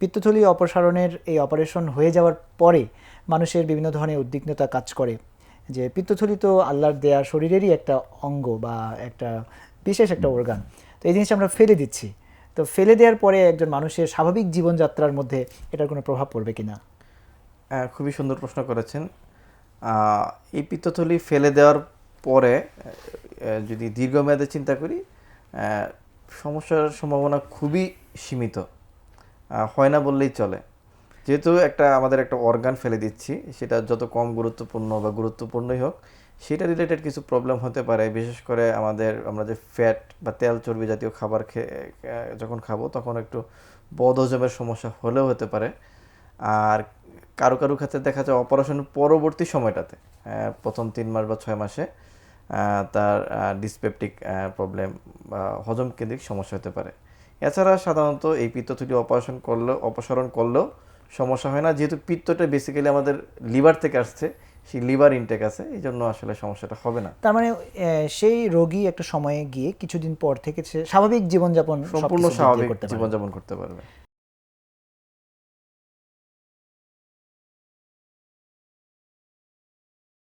পিত্তথলি অপসারণের এই অপারেশন হয়ে যাওয়ার পরে মানুষের বিভিন্ন ধরনের উদ্বিগ্নতা কাজ করে। যে পিত্তথলি তো আল্লাহর দেয়া শরীরেরই একটা অঙ্গ বা একটা বিশেষ একটা অর্গান তো এই জিনিসটা আমরা ফেলে দিচ্ছি। তো ফেলে দেওয়ার পরে একজন মানুষের স্বাভাবিক জীবনযাত্রার মধ্যে এটার কোনো প্রভাব পড়বে কি না খুবই সুন্দর প্রশ্ন করেছেন। এই পিত্তথলি ফেলে দেওয়ার পরে যদি দীর্ঘমেয়াদে চিন্তা করি সমস্যার সম্ভাবনা খুবই সীমিত। হয় না বললেই চলে। যেহেতু একটা আমাদের একটা অর্গান ফেলে দিচ্ছি, সেটা যত কম গুরুত্বপূর্ণ বা গুরুত্বপূর্ণই হোক, সেটা রিলেটেড কিছু প্রবলেম হতে পারে। বিশেষ করে আমাদের, আমরা যে ফ্যাট বা তেল চর্বি জাতীয় খাবার খেয়ে যখন খাব, তখন একটু বদহজমের সমস্যা হলেও হতে পারে। আর কারও কারও ক্ষেত্রে দেখা যায় অপারেশন পরবর্তী সময়টাতে প্রথম তিন মাস বা ছয় মাসে তার ডিসপেপটিক প্রবলেম বা হজম কেন্দ্রিক সমস্যা হতে পারে। এছাড়া সাধারণত এই পিত্তথলি অপারেশন করলেও অপসারণ করলেও সমস্যা হয় না। যেহেতু পিত্তটা বেসিক্যালি আমাদের লিভার থেকে আসছে সেই লিভার ইনটেক আছে এই জন্য আসলে সমস্যাটা হবে না। তার মানে সেই রোগী একটা সময়ে গিয়ে কিছুদিন পর থেকে সে স্বাভাবিক জীবনযাপন সম্পূর্ণ স্বাভাবিক জীবনযাপন করতে পারবে।